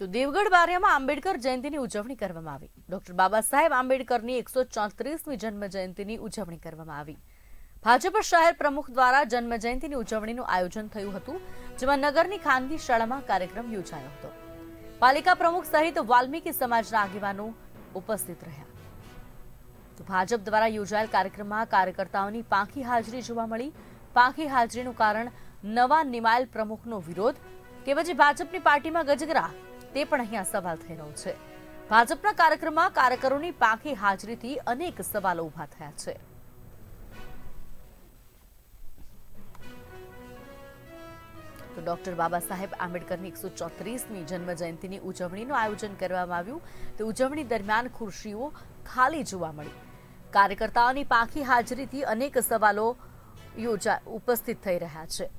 તો દેવગઢ બારિયામાં આંબેડકર જયંતિની ઉજવણી કરવામાં આવી. ડોક્ટર બાબા સાહેબ આંબેડકરની એકસો ચોત્રીસમી જન્મ જયંતિની ઉજવણી કરવામાં આવી. ભાજપ શહેર પ્રમુખ દ્વારા જન્મ જયંતિની ઉજવણીનું આયોજન થયું હતું, જેમાં નગરની ખાનગી શાળામાં કાર્યક્રમ યોજાયો હતો. પાલિકા પ્રમુખ સહિત વાલ્મીકી સમાજના આગેવાનો ઉપસ્થિત રહ્યા. ભાજપ દ્વારા યોજાયેલ કાર્યક્રમમાં કાર્યકર્તાઓની પાંખી હાજરી જોવા મળી. પાંખી હાજરીનું કારણ નવા નિમાયેલ પ્રમુખનો વિરોધ, કે પછી ભાજપની પાર્ટીમાં ગજગરા તે પણ અહીંયા સવાલ થઈ રહ્યો છે. ભાજપના કાર્યક્રમમાં કાર્યકરોની પાંખી હાજરીથી અનેક સવાલો ઊભા થયા છે. તો ડોક્ટર બાબા સાહેબ આંબેડકરની એકસો ચોત્રીસમી જન્મ જયંતિની ઉજવણીનું આયોજન કરવામાં આવ્યું. તે ઉજવણી દરમિયાન ખુરશીઓ ખાલી જોવા મળી. કાર્યકર્તાઓની પાંખી હાજરીથી અનેક સવાલો યોજા, ઉપસ્થિત થઈ રહ્યા છે.